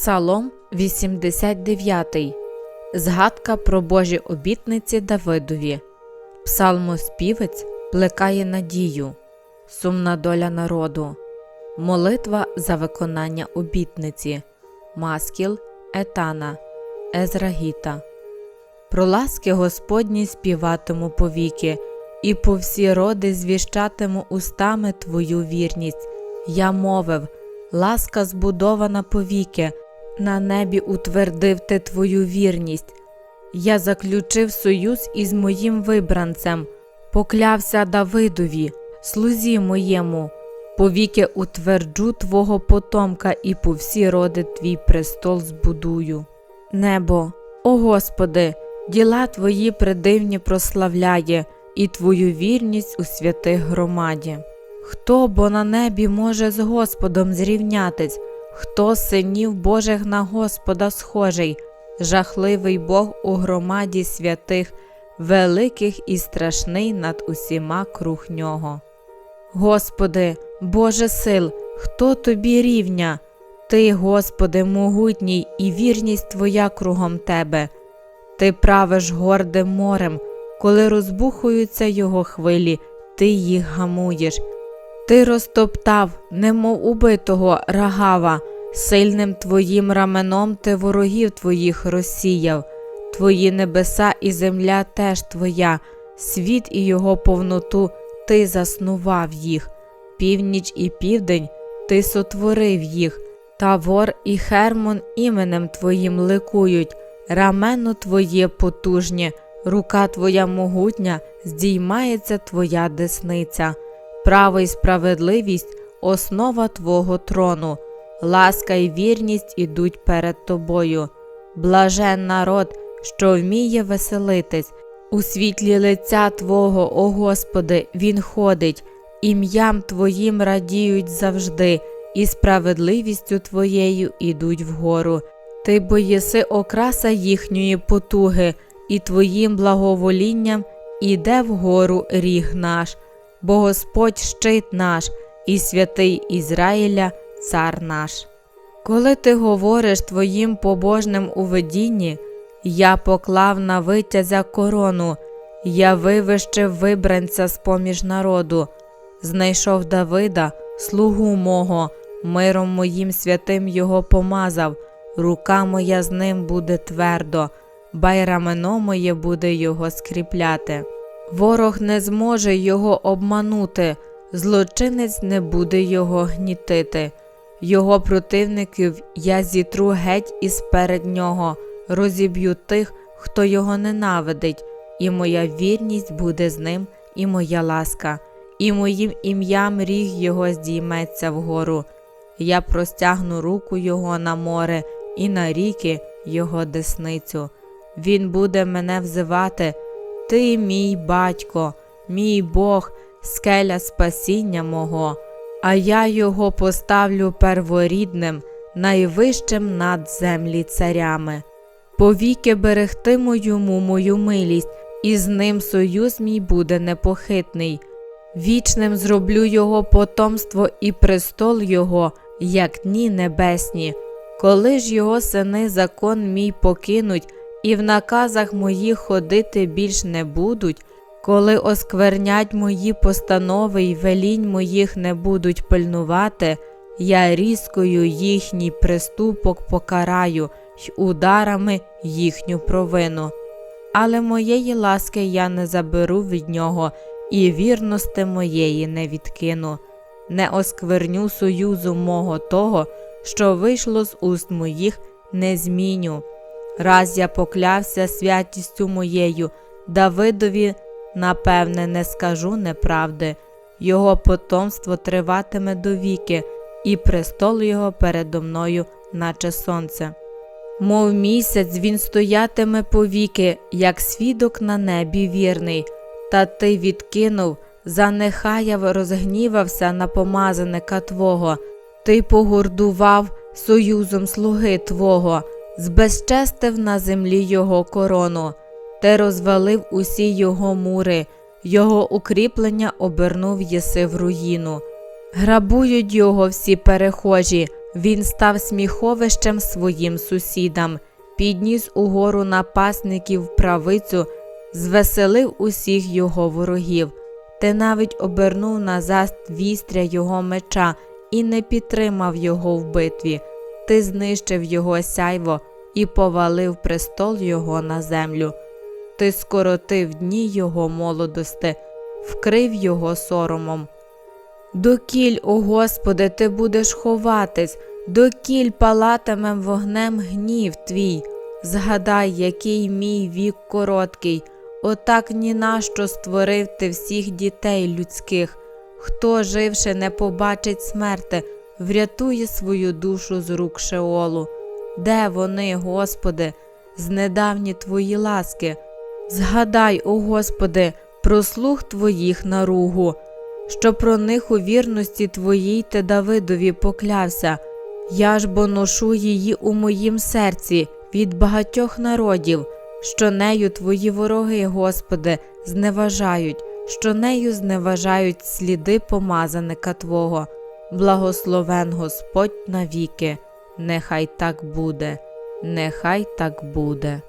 Псалом 89. Згадка про Божі обітниці Давидові. Псалмоспівець плекає надію. Сумна доля народу. Молитва за виконання обітниці. Маскіл Етана Езрагіта. Про ласки Господні співатиму повіки, і по всі роди звіщатиму устами Твою вірність. Я мовив, ласка збудована повіки, на небі утвердив ти Твою вірність. Я заключив союз із моїм вибранцем, поклявся Давидові, слузі моєму, повіки утверджу Твого потомка і по всі роди Твій престол збудую. Небо, о Господи, діла Твої придивні прославляє, і Твою вірність у святих громаді. Хто бо на небі може з Господом зрівнятись, хто синів Божих на Господа схожий, жахливий Бог у громаді святих, великих і страшний над усіма круг нього. Господи, Боже сил, хто тобі рівня? Ти, Господи, могутній, і вірність Твоя кругом Тебе. Ти правиш гордим морем, коли розбухуються його хвилі, ти їх гамуєш. Ти розтоптав, немов убитого рагава, сильним твоїм раменом ти ворогів твоїх розсіяв, твої небеса і земля теж твоя, світ і його повноту ти заснував їх, північ і південь ти сотворив їх, Тавор і Хермон іменем твоїм ликують, рамено твоє потужнє, рука твоя могутня, здіймається твоя десниця. Право й справедливість основа Твого трону, ласка й вірність ідуть перед тобою. Блажен народ, що вміє веселитись, у світлі лиця Твого, о Господи, Він ходить, ім'ям Твоїм радіють завжди, і справедливістю Твоєю ідуть вгору. Ти бо єси окраса їхньої потуги, і Твоїм благоволінням іде вгору ріг наш бо Господь щит наш і святий Ізраїля, цар наш. Коли ти говориш твоїм побожним у видінні, я поклав на витязя корону, я вивищив вибранця з поміж народу, знайшов Давида, слугу мого, миром моїм святим його помазав, рука моя з ним буде твердо, байрамено моє буде його скріпляти. Ворог не зможе його обманути, злочинець не буде його гнітити. Його противників я зітру геть із перед нього, розіб'ю тих, хто його ненавидить, і моя вірність буде з ним, і моя ласка, і моїм ім'ям ріг його здійметься вгору. Я простягну руку його на море і на ріки його десницю. Він буде мене взивати. Ти, мій батько, мій Бог, скеля спасіння мого, а я його поставлю перворідним, найвищим над землі царями. Повіки берегтиму йому мою милість, і з ним союз мій буде непохитний. Вічним зроблю його потомство і престол його, як дні небесні. Коли ж його сини закон мій покинуть, і в наказах моїх ходити більш не будуть, коли осквернять мої постанови й велінь моїх не будуть пильнувати, я різкою їхній приступок покараю й ударами їхню провину. Але моєї ласки я не заберу від нього, і вірності моєї не відкину, не оскверню союзу мого того, що вийшло з уст моїх, не зміню. Раз я поклявся святістю моєю, Давидові, напевне, не скажу неправди, його потомство триватиме довіки, і престол його передо мною, наче сонце. Мов місяць він стоятиме повіки, як свідок на небі вірний, та ти відкинув, занехаяв, розгнівався на помазаника Твого, ти погордував союзом слуги Твого збезчестив на землі його корону, ти розвалив усі його мури, його укріплення обернув єси в руїну. Грабують його всі перехожі, Він став сміховищем своїм сусідам, підніс угору напасників правицю, звеселив усіх його ворогів. Ти навіть обернув назад вістря його меча і не підтримав його в битві. Ти знищив його сяйво і повалив престол його на землю. Ти скоротив дні його молодости, вкрив його соромом. Докіль, о Господи, ти будеш ховатись, докіль палатимем вогнем гнів твій. Згадай, який мій вік короткий, отак ні на що створив ти всіх дітей людських. Хто, живши, не побачить смерти, врятує свою душу з рук Шеолу. Де вони, Господи, знедавні твої ласки? Згадай, о Господи, про слух твоїх наругу, що про них у вірності твоїй ти Давидові поклявся. Я ж бо ношу її у моїм серці від багатьох народів, що нею твої вороги, Господи, зневажають, що нею зневажають сліди помазаника Твого. Благословен Господь навіки, нехай так буде, нехай так буде.